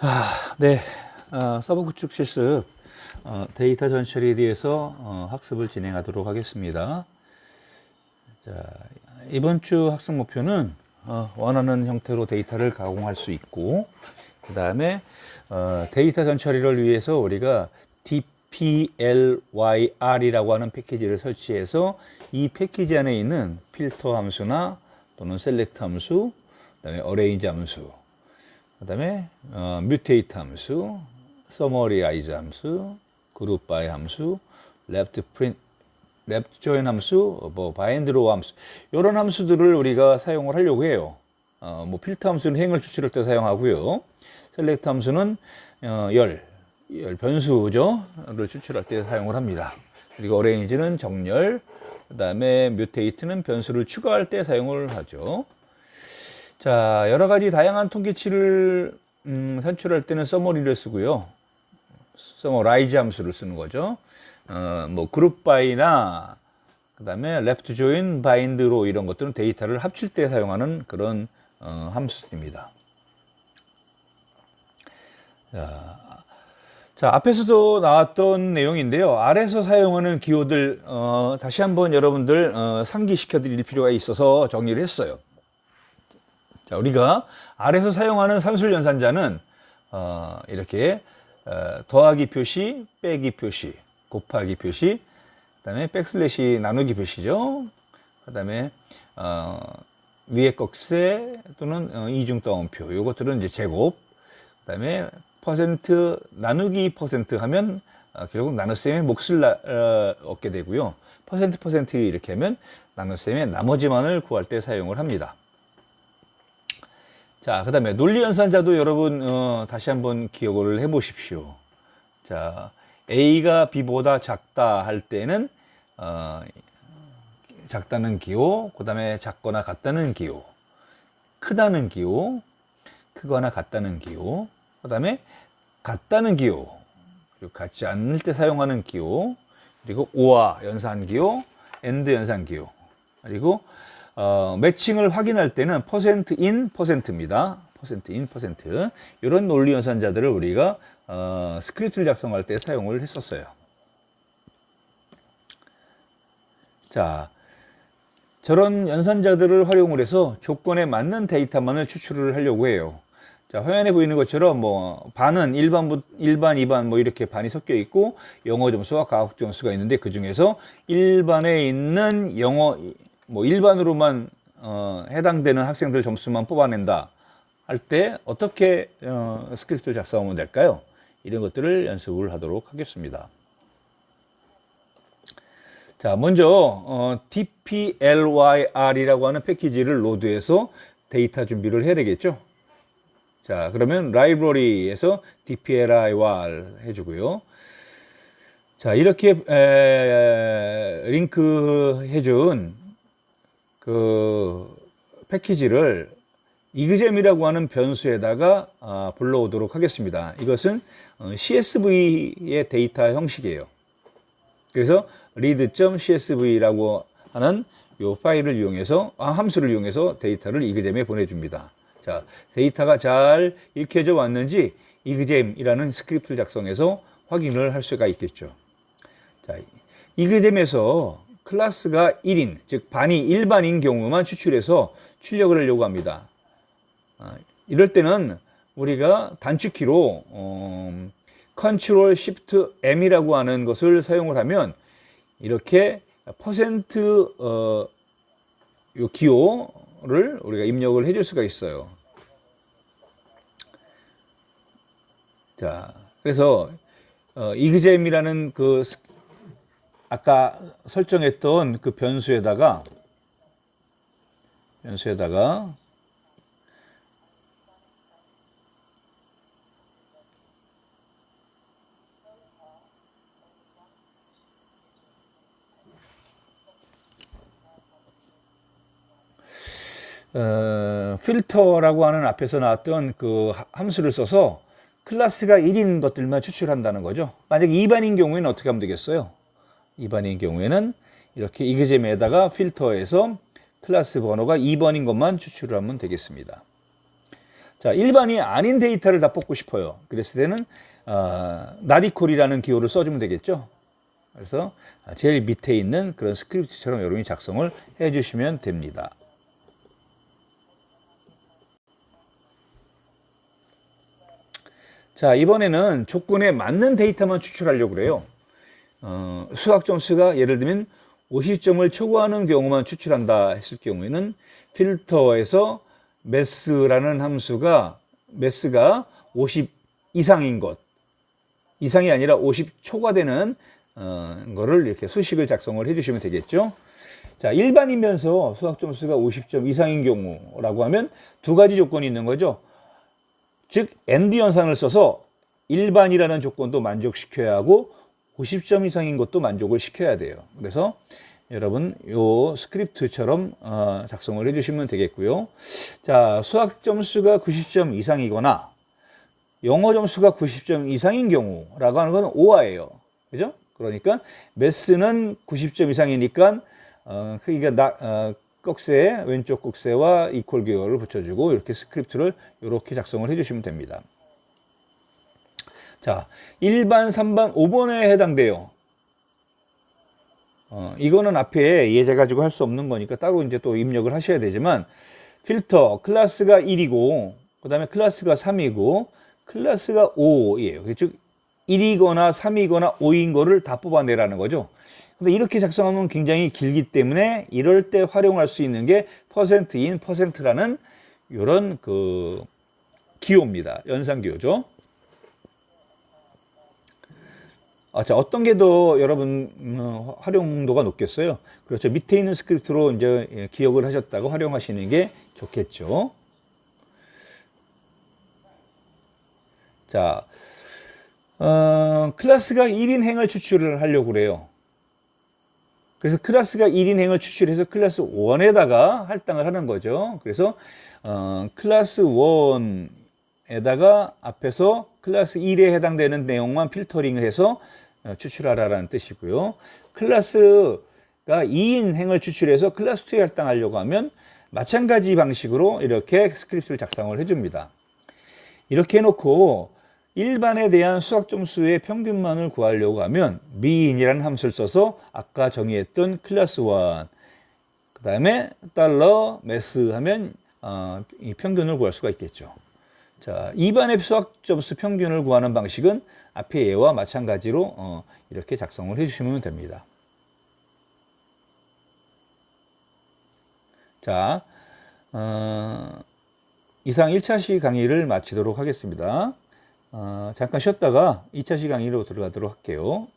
아, 네. 어, 서버 구축 실습 어, 데이터 전처리에 대해서 어, 학습을 진행하도록 하겠습니다. 자, 이번 주 학습 목표는 어, 원하는 형태로 데이터를 가공할 수 있고 그 다음에 어, 데이터 전처리를 위해서 우리가 dplyr이라고 하는 패키지를 설치해서 이 패키지 안에 있는 필터 함수나 또는 셀렉트 함수, 그 다음에 어레인지 함수, 그 다음에 어, 뮤테이트 함수, 서머리아이즈 함수, 그룹 바이 함수, 레프트 프린트 랩 조인 함수, 뭐 바인드로 함수 이런 함수들을 우리가 사용을 하려고 해요. 어, 뭐 필터 함수는 행을 추출할 때 사용하고요. 셀렉트 함수는 어, 열, 열 변수죠를 추출할 때 사용을 합니다. 그리고 어레인지는 정렬, 그다음에 뮤테이트는 변수를 추가할 때 사용을 하죠. 자, 여러 가지 다양한 통계치를 음, 산출할 때는 서머리를 쓰고요. 서머라이즈 함수를 쓰는 거죠. 어, 뭐 그룹 바이나 그다음에 레프트 조인 바인드로 이런 것들은 데이터를 합칠 때 사용하는 그런 어, 함수입니다. 자, 자, 앞에서도 나왔던 내용인데요. 아래서 사용하는 기호들 어, 다시 한번 여러분들 어, 상기시켜 드릴 필요가 있어서 정리를 했어요. 자, 우리가 아래서 사용하는 산술 연산자는 어, 이렇게 어, 더하기 표시, 빼기 표시, 곱하기 표시, 그다음에 백슬래시 나누기 표시죠. 그다음에 어, 위에 꺽쇠 또는 어, 이중 따옴표. 요것들은 이제 제곱. 그다음에 퍼센트 나누기 퍼센트 하면 어, 결국 나눗셈의 몫을 나, 어, 얻게 되고요. 퍼센트 퍼센트 이렇게 하면 나눗셈의 나머지만을 구할 때 사용을 합니다. 자, 그 다음에 논리연산자도 여러분, 어, 다시 한번 기억을 해 보십시오. 자, A가 B보다 작다 할 때는, 어, 작다는 기호, 그 다음에 작거나 같다는 기호, 크다는 기호, 크거나 같다는 기호, 그 다음에 같다는 기호, 그리고 같지 않을 때 사용하는 기호, 그리고 오와 연산 기호, 엔드 연산 기호, 그리고 어, 매칭을 확인할 때는 퍼센트 인 퍼센트입니다. 퍼센트 인 퍼센트 이런 논리 연산자들을 우리가 어, 스크립트를 작성할 때 사용을 했었어요. 자, 저런 연산자들을 활용을 해서 조건에 맞는 데이터만을 추출을 하려고 해요. 자, 화면에 보이는 것처럼 뭐 반은 일반 일반, 이반 뭐 이렇게 반이 섞여 있고 영어 점수와 과학 점수가 있는데 그 중에서 일반에 있는 영어 뭐 일반으로만 어, 해당되는 학생들 점수만 뽑아낸다 할 때 어떻게 어, 스크립트를 작성하면 될까요? 이런 것들을 연습을 하도록 하겠습니다. 자, 먼저 어, dplyr이라고 하는 패키지를 로드해서 데이터 준비를 해야 되겠죠. 자, 그러면 라이브러리에서 dplyr 해주고요. 자, 이렇게 에, 링크 해준 그 패키지를 이그잼이라고 하는 변수에다가 아, 불러오도록 하겠습니다. 이것은 어, CSV의 데이터 형식이에요. 그래서 read.csv라고 하는 이 파일을 이용해서 아, 함수를 이용해서 데이터를 이그잼에 보내줍니다. 자, 데이터가 잘 읽혀져 왔는지 이그잼이라는 스크립트를 작성해서 확인을 할 수가 있겠죠. 자, 이그잼에서 클래스가 1인, 즉 반이 일반인 경우만 추출해서 출력을 하려고 합니다. 아, 이럴 때는 우리가 단축키로 어, Ctrl Shift M이라고 하는 것을 사용을 하면 이렇게 퍼센트 어, 요 기호를 우리가 입력을 해줄 수가 있어요. 자, 그래서 어, 이그잼이라는 그 아까 설정했던 그 변수에다가 변수에다가 어, 필터라고 하는 앞에서 나왔던 그 함수를 써서 클래스가 1인 것들만 추출한다는 거죠. 만약 2반인 경우에는 어떻게 하면 되겠어요? 2반인 경우에는 이렇게 이그잼에다가 필터에서 클래스 번호가 2번인 것만 추출을 하면 되겠습니다. 자, 일반이 아닌 데이터를 다 뽑고 싶어요. 그랬을 때는 어, 나디콜이라는 기호를 써주면 되겠죠. 그래서 제일 밑에 있는 그런 스크립트처럼 여러분이 작성을 해주시면 됩니다. 자, 이번에는 조건에 맞는 데이터만 추출하려고 그래요. 어, 수학 점수가 예를 들면 50점을 초과하는 경우만 추출한다 했을 경우에는 필터에서 매스라는 함수가 매스가 50 이상인 것 이상이 아니라 50 초과되는 어, 거를 이렇게 수식을 작성을 해주시면 되겠죠. 자, 일반이면서 수학 점수가 50점 이상인 경우라고 하면 두 가지 조건이 있는 거죠. 즉, 엔드 연산을 써서 일반이라는 조건도 만족시켜야 하고 50점 이상인 것도 만족을 시켜야 돼요. 그래서 여러분 요 스크립트처럼 어, 작성을 해주시면 되겠고요. 자, 수학 점수가 90점 이상이거나 영어 점수가 90점 이상인 경우라고 하는 건 오화예요. 그죠? 그러니까 매스는 90점 이상이니까 어, 그러니까 나, 어, 꺽쇠 왼쪽 꺽쇠와 이퀄 기호를 붙여주고 이렇게 스크립트를 이렇게 작성을 해주시면 됩니다. 자, 1반, 3반, 5번에 해당돼요. 어, 이거는 앞에 예제 가지고 할 수 없는 거니까 따로 이제 또 입력을 하셔야 되지만 필터 클래스가 1이고 그 다음에 클래스가 3이고 클래스가 5예요. 즉 1이거나 3이거나 5인 거를 다 뽑아내라는 거죠. 근데 이렇게 작성하면 굉장히 길기 때문에 이럴 때 활용할 수 있는 게 퍼센트인 퍼센트라는 이런 그 기호입니다. 연산 기호죠. 아, 자, 어떤 게 더 여러분 음, 활용도가 높겠어요? 그렇죠. 밑에 있는 스크립트로 이제 예, 기억을 하셨다가 활용하시는 게 좋겠죠. 자, 어, 클래스가 1인 행을 추출을 하려고 그래요. 그래서 클래스가 1인 행을 추출해서 클래스 1에다가 할당을 하는 거죠. 그래서 어, 클래스 1 에다가 앞에서 클래스 1에 해당되는 내용만 필터링을 해서 어, 추출하라라는 뜻이고요. 클래스가 2인 행을 추출해서 클래스 2에 할당하려고 하면 마찬가지 방식으로 이렇게 스크립트를 작성을 해줍니다. 이렇게 해놓고 일반에 대한 수학 점수의 평균만을 구하려고 하면 미인이라는 함수를 써서 아까 정의했던 클래스 1, 그 다음에 달러 매스 하면 어, 이 평균을 구할 수가 있겠죠. 자, 2반의 수학 점수 평균을 구하는 방식은 앞의 예와 마찬가지로 어, 이렇게 작성을 해주시면 됩니다. 자, 어, 이상 1차 시 강의를 마치도록 하겠습니다. 어, 잠깐 쉬었다가 2차 시 강의로 들어가도록 할게요.